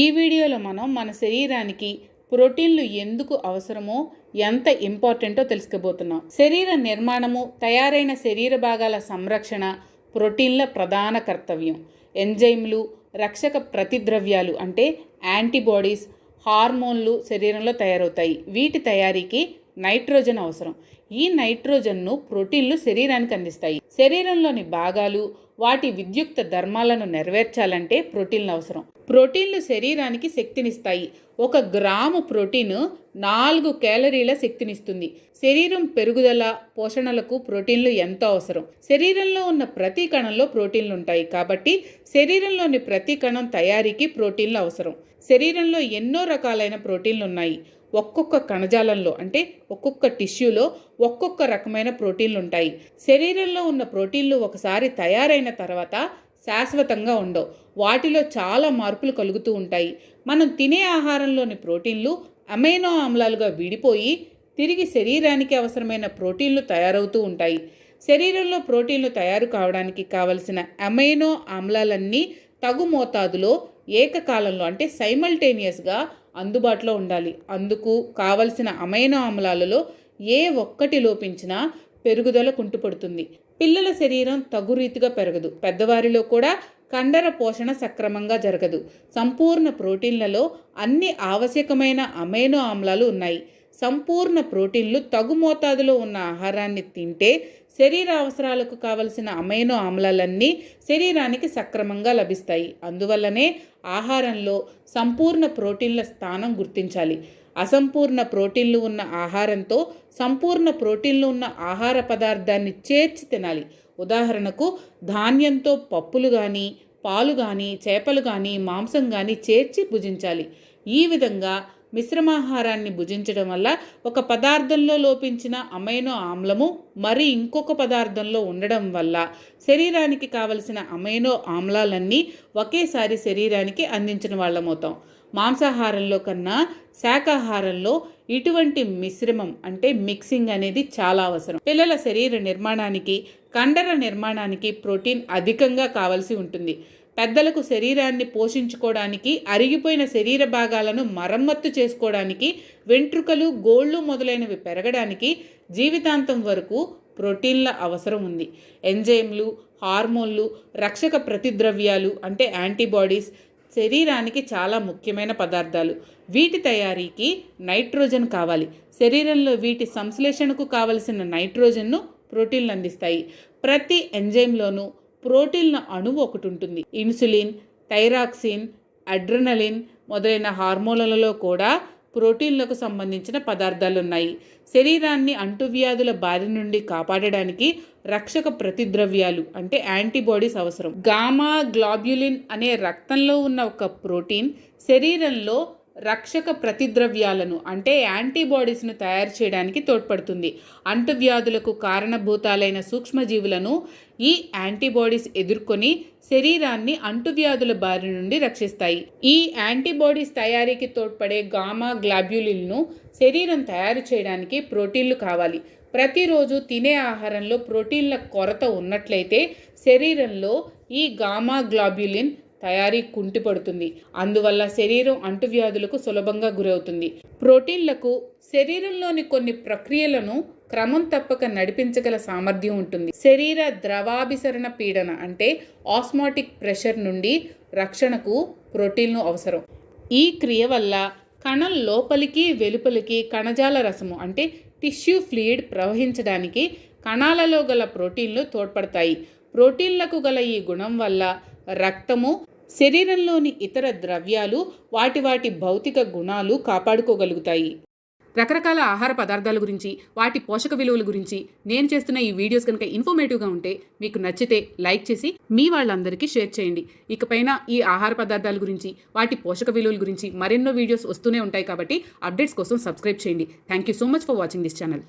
ఈ వీడియోలో మనం మన శరీరానికి ప్రోటీన్లు ఎందుకు అవసరమో ఎంత ఇంపార్టెంటో తెలుసుకోబోతున్నాం. శరీర నిర్మాణము తయారైన శరీర భాగాల సంరక్షణ ప్రోటీన్ల ప్రధాన కర్తవ్యం. ఎంజైమ్లు రక్షక ప్రతిద్రవ్యాలు అంటే యాంటీబాడీస్ హార్మోన్లు శరీరంలో తయారవుతాయి. వీటి తయారీకి నైట్రోజన్ అవసరం. ఈ నైట్రోజన్ను ప్రోటీన్లు శరీరానికి అందిస్తాయి. శరీరంలోని భాగాలు వాటి విద్యుక్త ధర్మాలను నెరవేర్చాలంటే ప్రోటీన్లు అవసరం. ప్రోటీన్లు శరీరానికి శక్తినిస్తాయి. ఒక గ్రాము ప్రోటీన్ నాలుగు క్యాలరీల శక్తినిస్తుంది. శరీరం పెరుగుదల పోషణలకు ప్రోటీన్లు ఎంతో అవసరం. శరీరంలో ఉన్న ప్రతి కణంలో ప్రోటీన్లు ఉంటాయి. కాబట్టి శరీరంలోని ప్రతి కణం తయారీకి ప్రోటీన్లు అవసరం. శరీరంలో ఎన్నో రకాలైన ప్రోటీన్లు ఉన్నాయి. ఒక్కొక్క కణజాలంలో అంటే ఒక్కొక్క టిష్యూలో ఒక్కొక్క రకమైన ప్రోటీన్లు ఉంటాయి శరీరంలో ఉన్న ప్రోటీన్లు ఒకసారి తయారైన తర్వాత శాశ్వతంగా ఉండవు. వాటిలో చాలా మార్పులు కలుగుతూ ఉంటాయి. మనం తినే ఆహారంలోని ప్రోటీన్లు అమైనో ఆమ్లాలుగా విడిపోయి తిరిగి శరీరానికి అవసరమైన ప్రోటీన్లు తయారవుతూ ఉంటాయి. శరీరంలో ప్రోటీన్లు తయారు కావడానికి కావలసిన అమైనో ఆమ్లాలన్నీ తగు మోతాదులో ఏకకాలంలో అంటే సైమల్టేనియస్గా అందుబాటులో ఉండాలి. అందుకు కావలసిన అమైనో ఆమ్లాలలో ఏ ఒక్కటి లోపించినా పెరుగుదల కుంటుపడుతుంది. పిల్లల శరీరం తగు రీతిగా పెరగదు. పెద్దవారిలో కూడా కండర పోషణ సక్రమంగా జరగదు. సంపూర్ణ ప్రోటీన్లలో అన్ని ఆవశ్యకమైన అమైనో ఆమ్లాలు ఉన్నాయి. సంపూర్ణ ప్రోటీన్లు తగు మోతాదులో ఉన్న ఆహారాన్ని తింటే శరీర అవసరాలకు కావలసిన అమైనో ఆమ్లాలన్నీ శరీరానికి సక్రమంగా లభిస్తాయి. అందువల్లనే ఆహారంలో సంపూర్ణ ప్రోటీన్ల స్థానం గుర్తించాలి. అసంపూర్ణ ప్రోటీన్లు ఉన్న ఆహారంతో సంపూర్ణ ప్రోటీన్లు ఉన్న ఆహార పదార్థాన్ని చేర్చి తినాలి. ఉదాహరణకు ధాన్యంతో పప్పులు కానీ పాలు కానీ చేపలు కానీ మాంసం కానీ చేర్చి భుజించాలి. ఈ విధంగా మిశ్రమాహారాన్ని భుజించడం వల్ల ఒక పదార్థంలో లోపించిన అమైనో ఆమ్లము మరి ఇంకొక పదార్థంలో ఉండడం వల్ల శరీరానికి కావలసిన అమైనో ఆమ్లాలన్నీ ఒకేసారి శరీరానికి అందించిన వాళ్ళమవుతాం మాంసాహారంలో కన్నా శాకాహారంలో ఇటువంటి మిశ్రమం అంటే మిక్సింగ్ అనేది చాలా అవసరం. పిల్లల శరీర నిర్మాణానికి కండర నిర్మాణానికి ప్రోటీన్ అధికంగా కావలసి ఉంటుంది. పెద్దలకు శరీరాన్ని పోషించుకోవడానికి అరిగిపోయిన శరీర భాగాలను మరమ్మత్తు చేసుకోవడానికి వెంట్రుకలు గోళ్ళు మొదలైనవి పెరగడానికి జీవితాంతం వరకు ప్రోటీన్ల అవసరం ఉంది. ఎంజైమ్లు హార్మోన్లు రక్షక ప్రతిద్రవ్యాలు అంటే యాంటీబాడీస్ శరీరానికి చాలా ముఖ్యమైన పదార్థాలు. వీటి తయారీకి నైట్రోజన్ కావాలి. శరీరంలో వీటి సంశ్లేషణకు కావలసిన నైట్రోజన్ను ప్రోటీన్లు అందిస్తాయి. ప్రతి ఎంజైమ్లోనూ ప్రోటీన్ల అణువు ఒకటి ఉంటుంది. ఇన్సులిన్ థైరాక్సిన్ అడ్రనలిన్ మొదలైన హార్మోన్లలో కూడా ప్రోటీన్లకు సంబంధించిన పదార్థాలు ఉన్నాయి శరీరాన్ని అంటువ్యాధుల బారి నుండి కాపాడడానికి రక్షక ప్రతిద్రవ్యాలు అంటే యాంటీబాడీస్ అవసరం. గామా గ్లాబ్యులిన్ అనే రక్తంలో ఉన్న ఒక ప్రోటీన్ శరీరంలో రక్షక ప్రతిద్రవ్యాలను అంటే యాంటీబాడీస్ను తయారు చేయడానికి తోడ్పడుతుంది. అంటువ్యాధులకు కారణభూతాలైన సూక్ష్మజీవులను ఈ యాంటీబాడీస్ ఎదుర్కొని శరీరాన్ని అంటువ్యాధుల బారి నుండి రక్షిస్తాయి. ఈ యాంటీబాడీస్ తయారీకి తోడ్పడే గామా గ్లాబ్యులిన్ను శరీరం తయారు చేయడానికి ప్రోటీన్లు కావాలి. ప్రతిరోజు తినే ఆహారంలో ప్రోటీన్ల కొరత ఉన్నట్లయితే శరీరంలో ఈ గామా గ్లాబ్యులిన్ తయారీ కుంటిపడుతుంది అందువల్ల శరీరం అంటువ్యాధులకు సులభంగా గురవుతుంది. ప్రోటీన్లకు శరీరంలోని కొన్ని ప్రక్రియలను క్రమం తప్పక నడిపించగల సామర్థ్యం ఉంటుంది. శరీర ద్రవాభిసరణ పీడన అంటే ఆస్మాటిక్ ప్రెషర్ నుండి రక్షణకు ప్రోటీన్లు అవసరం. ఈ క్రియ వల్ల కణం లోపలికి వెలుపలికి కణజాల రసము అంటే టిష్యూ ఫ్లూయిడ్ ప్రవహించడానికి కణాలలో గల ప్రోటీన్లు తోడ్పడతాయి. ప్రోటీన్లకు గల ఈ గుణం వల్ల రక్తము శరీరంలోని ఇతర ద్రవ్యాలు వాటి వాటి భౌతిక గుణాలు కాపాడుకోగలుగుతాయి. రకరకాల ఆహార పదార్థాల గురించి వాటి పోషక విలువల గురించి నేను చేస్తున్న ఈ వీడియోస్ కనుక ఇన్ఫర్మేటివ్గా ఉంటే మీకు నచ్చితే లైక్ చేసి మీ వాళ్ళందరికీ షేర్ చేయండి. ఇకపైన ఈ ఆహార పదార్థాల గురించి వాటి పోషక విలువల గురించి మరెన్నో వీడియోస్ వస్తూనే ఉంటాయి కాబట్టి అప్డేట్స్ కోసం సబ్స్క్రైబ్ చేయండి. Thank you so much for watching this channel.